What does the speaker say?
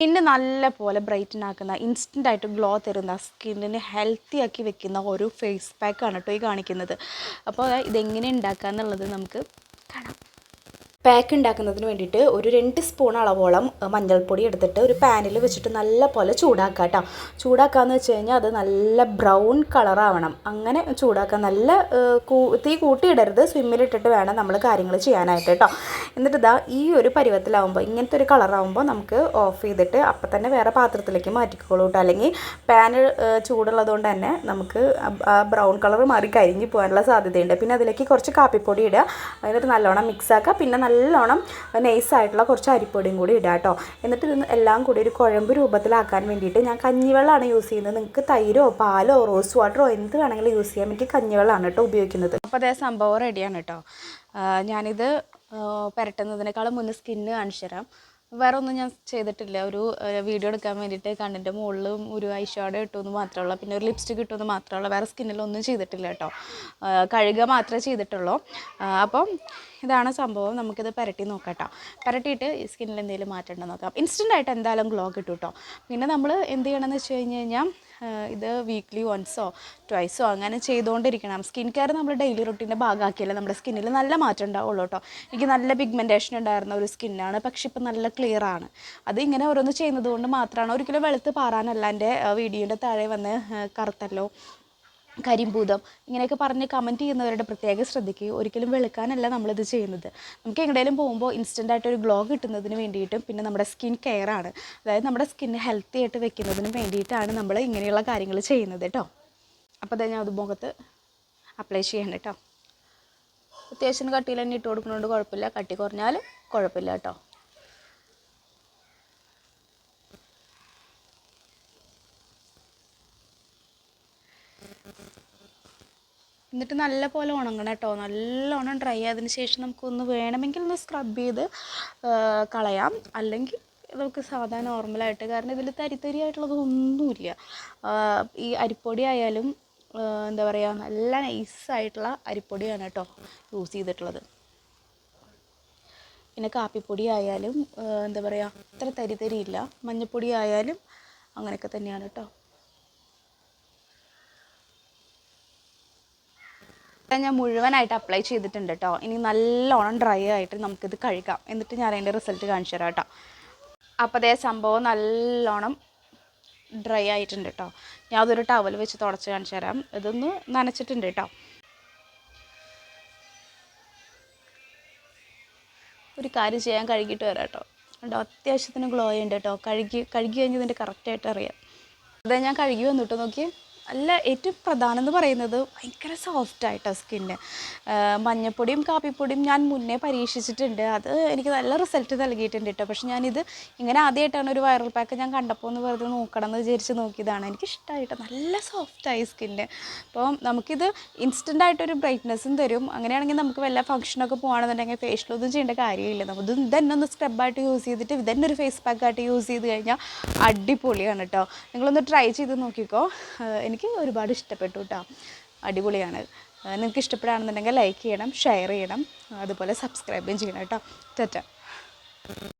Skin നല്ല പോലെ brighten ആക്കുന്ന ഇൻസ്റ്റന്റ് ആയിട്ട് ഗ്ലോ തരുന്ന സ്കിന്നിന് ഹെൽത്തി ആക്കി വെക്കുന്ന ഒരു ഫേസ് പാക്കാണ് കേട്ടോ ഈ കാണിക്കുന്നത്. അപ്പോൾ ഇതെങ്ങനെ ഉണ്ടാക്കുക എന്നുള്ളത് നമുക്ക് കാണാം. പാക്ക് ഉണ്ടാക്കുന്നതിന് വേണ്ടിയിട്ട് ഒരു രണ്ട് സ്പൂൺ അളവോളം മഞ്ഞൾപ്പൊടി എടുത്തിട്ട് ഒരു പാനിൽ വെച്ചിട്ട് നല്ല പോലെ ചൂടാക്കുക കേട്ടോ ചൂടാക്കാന്ന് വെച്ച് കഴിഞ്ഞാൽ അത് നല്ല ബ്രൗൺ കളറാവണം. അങ്ങനെ ചൂടാക്കുക നല്ല തീ കൂട്ടിയിടരുത്. സ്വിമ്മിലിട്ടിട്ട് വേണം നമ്മൾ കാര്യങ്ങൾ ചെയ്യാനായിട്ട് കേട്ടോ എന്നിട്ട് ഇതാ ഈ ഒരു പരുവത്തിലാവുമ്പോൾ ഇങ്ങനത്തെ ഒരു കളറാവുമ്പോൾ നമുക്ക് ഓഫ് ചെയ്തിട്ട് അപ്പം തന്നെ വേറെ പാത്രത്തിലേക്ക് മാറ്റിക്കോളൂ കേട്ടോ അല്ലെങ്കിൽ പാന് ചൂടുള്ളതുകൊണ്ട് തന്നെ നമുക്ക് ആ- ബ്രൗൺ കളർ മാറി കരിഞ്ഞു പോകാനുള്ള സാധ്യതയുണ്ട്. പിന്നെ അതിലേക്ക് കുറച്ച് കാപ്പിപ്പൊടി ഇടുക. എന്നിട്ട് നല്ലോണം മിക്സ് ആക്കുക. പിന്നെ നല്ലോണം നൈസായിട്ടുള്ള കുറച്ച് അരിപ്പൊടിയും കൂടി ഇടുക കേട്ടോ എന്നിട്ട് ഇത് എല്ലാം കൂടി ഒരു കുഴമ്പ് രൂപത്തിലാക്കാൻ വേണ്ടിയിട്ട് ഞാൻ കഞ്ഞിവെള്ളമാണ് യൂസ് ചെയ്യുന്നത്. നിങ്ങൾക്ക് തൈരോ പാലോ റോസ് വാട്ടറോ എന്ത് വേണമെങ്കിലും യൂസ് ചെയ്യാം എനിക്ക് കഞ്ഞിവെള്ളമാണ് കേട്ടോ ഉപയോഗിക്കുന്നത്. അപ്പോൾ അതേ സംഭവം റെഡിയാണ് കേട്ടോ ഞാനിത് പുരട്ടുന്നതിനേക്കാളും മുന്നേ സ്കിന്ന് കാണിച്ചു തരാം വേറെ ഒന്നും ഞാൻ ചെയ്തിട്ടില്ല. ഒരു വീഡിയോ എടുക്കാൻ വേണ്ടിയിട്ട് കണ്ണിന്റെ മുകളിലും ഒരു ഐഷാഡോ ഇട്ടുമെന്ന് മാത്രമേ പിന്നെ ഒരു ലിപ്സ്റ്റിക് ഇട്ടുമെന്ന് മാത്രമേ ഉള്ളൂ വേറെ സ്കിന്നിലൊന്നും ചെയ്തിട്ടില്ല കേട്ടോ. കഴുകുക മാത്രമേ ചെയ്തിട്ടുള്ളൂ. അപ്പം ഇതാണ് സംഭവം. നമുക്കിത് പുരട്ടി നോക്കാം കേട്ടോ. പുരട്ടിയിട്ട് സ്കിന്നിൽ എന്തെങ്കിലും മാറ്റം ഉണ്ടോ നോക്കാം. ഇൻസ്റ്റന്റ് ആയിട്ട് എന്തായാലും ഗ്ലോ കിട്ടും കേട്ടോ പിന്നെ നമ്മൾ എന്ത് ചെയ്യണമെന്ന് വെച്ച് കഴിഞ്ഞ് കഴിഞ്ഞാൽ ഇത് വീക്ക്ലി വൺസോ ട്വൈസോ അങ്ങനെ ചെയ്തുകൊണ്ടിരിക്കണം. സ്കിൻ കെയർ നമ്മൾ ഡെയിലി റൊട്ടീന്റെ ഭാഗമാക്കിയാലേ നമ്മുടെ സ്കിന്നിൽ നല്ല മാറ്റം ഉണ്ടാവുള്ളൂ കേട്ടോ എനിക്ക് നല്ല പിഗ്മെന്റേഷൻ ഉണ്ടായിരുന്ന ഒരു സ്കിന്നാണ് പക്ഷെ ഇപ്പം നല്ല ക്ലിയർ ആണ്. അത് ഇങ്ങനെ ഓരോന്ന് ചെയ്യുന്നത് കൊണ്ട് മാത്രമാണ് ഒരിക്കലും വെളുത്ത് പാറാനല്ല എന്റെ വീഡിയോന്റെ താഴെ വന്ന് കറുത്തല്ലോ കരിമ്പൂതം ഇങ്ങനെയൊക്കെ പറഞ്ഞ് കമന്റ് ചെയ്യുന്നവരുടെ പ്രത്യേകം ശ്രദ്ധിക്കുക ഒരിക്കലും വെളുക്കാനല്ല നമ്മളിത് ചെയ്യുന്നത്. നമുക്ക് എങ്ങടേലും പോകുമ്പോൾ ഇൻസ്റ്റന്റ് ആയിട്ട് ഒരു ഗ്ലോ കിട്ടുന്നതിന് വേണ്ടിയിട്ടും പിന്നെ നമ്മുടെ സ്കിൻ കെയർ ആണ്. അതായത് നമ്മുടെ സ്കിൻ ഹെൽത്തി ആയിട്ട് വെക്കുന്നതിന് വേണ്ടിയിട്ടാണ് നമ്മൾ ഇങ്ങനെയുള്ള കാര്യങ്ങൾ ചെയ്യുന്നത് കേട്ടോ അപ്പോൾ ഞാൻ അത് മുഖത്ത് അപ്ലൈ ചെയ്യണം കേട്ടോ അത്യാവശ്യം കട്ടിയിൽ തന്നെ ഇട്ട് കൊടുക്കുന്നതുകൊണ്ട് കുഴപ്പമില്ല. കട്ടി കുറഞ്ഞാൽ കുഴപ്പമില്ല കേട്ടോ എന്നിട്ട് നല്ല പോലെ ഉണങ്ങണം കേട്ടോ. നല്ലോണം ഡ്രൈ ആയതിന് ശേഷം നമുക്കൊന്ന് വേണമെങ്കിൽ ഒന്ന് സ്ക്രബ് ചെയ്ത് കളയാം. അല്ലെങ്കിൽ നമുക്ക് സാധാ നോർമലായിട്ട് കാരണം ഇതിൽ തരിത്തരി ഒന്നുമില്ല. ഈ അരിപ്പൊടി ആയാലും എന്താ പറയുക നല്ല നൈസായിട്ടുള്ള അരിപ്പൊടിയാണ് കേട്ടോ യൂസ് ചെയ്തിട്ടുള്ളത്. പിന്നെ കാപ്പിപ്പൊടി ആയാലും എന്താ പറയുക അത്ര തരിതരിയില്ല മഞ്ഞൾപ്പൊടി ആയാലും അങ്ങനെയൊക്കെ തന്നെയാണ് കേട്ടോ. ഞാൻ മുഴുവനായിട്ട് അപ്ലൈ ചെയ്തിട്ടുണ്ട് കേട്ടോ ഇനി നല്ലോണം ഡ്രൈ ആയിട്ട് നമുക്കിത് കഴുകാം. എന്നിട്ട് ഞാൻ അതിന്റെ റിസൾട്ട് കാണിച്ചു തരാം കേട്ടോ അപ്പോൾ അതേ സംഭവം നല്ലോണം ഡ്രൈ ആയിട്ടുണ്ട് കേട്ടോ ഞാൻ അതൊരു ടവൽ വെച്ച് തുടച്ച് കാണിച്ചു തരാം. ഇതൊന്ന് നനച്ചിട്ടുണ്ട് കേട്ടോ ഒരു കാര്യം ചെയ്യാൻ കഴുകിയിട്ട് വരാം കേട്ടോ കണ്ടോ? അത്യാവശ്യത്തിന് ഗ്ലോ ഉണ്ട് കേട്ടോ കഴുകി കഴുകി കഴിഞ്ഞ് ഇതിന്റെ കറക്റ്റായിട്ട് അറിയാം. അതെ ഞാൻ കഴുകി വന്നിട്ട്? നോക്കി അല്ല ഏറ്റവും പ്രധാനം എന്ന് പറയുന്നത് ഭയങ്കര സോഫ്റ്റ് ആയിട്ടോ സ്കിന്ന് മഞ്ഞപ്പൊടിയും കാപ്പിപ്പൊടിയും ഞാൻ മുന്നേ പരീക്ഷിച്ചിട്ടുണ്ട്. അത് എനിക്ക് നല്ല റിസൾട്ട് നൽകിയിട്ടുണ്ട് കേട്ടോ. പക്ഷെ ഞാനിത് ഇങ്ങനെ ആദ്യമായിട്ടാണ് ഒരു വൈറൽ പാക്ക് ഞാൻ കണ്ടപ്പോൾ എന്ന് വെറുതെ നോക്കണം എന്ന് വിചാരിച്ച് നോക്കിയതാണ്. എനിക്ക് ഇഷ്ടമായിട്ടോ നല്ല സോഫ്റ്റായി സ്കിന്ന് അപ്പോൾ നമുക്കിത് ഇൻസ്റ്റന്റ് ആയിട്ടൊരു ബ്രൈറ്റ്നസ്സും തരും. അങ്ങനെയാണെങ്കിൽ നമുക്ക് വല്ല ഫംഗ്ഷനൊക്കെ പോകുകയാണെന്നുണ്ടെങ്കിൽ ഫേഷ്യലൊന്നും ചെയ്യേണ്ട കാര്യമില്ല. നമുക്ക് ഇത് ഇതന്നെ ഒന്ന് സ്ക്രബായിട്ട് യൂസ് ചെയ്തിട്ട് ഇതന്നെ ഒരു ഫേസ് പാക്കായിട്ട് യൂസ് ചെയ്ത് കഴിഞ്ഞാൽ അടിപൊളിയാണ് കേട്ടോ. നിങ്ങളൊന്ന് ട്രൈ ചെയ്ത് നോക്കിക്കോ. എനിക്ക് ഒരുപാട് ഇഷ്ടപ്പെട്ടു കേട്ടോ അടിപൊളിയാണ്. നിങ്ങൾക്ക് ഇഷ്ടപ്പെടുകയാണെന്നുണ്ടെങ്കിൽ ലൈക്ക് ചെയ്യണം ഷെയർ ചെയ്യണം. അതുപോലെ സബ്സ്ക്രൈബും ചെയ്യണം കേട്ടോ തെറ്റാ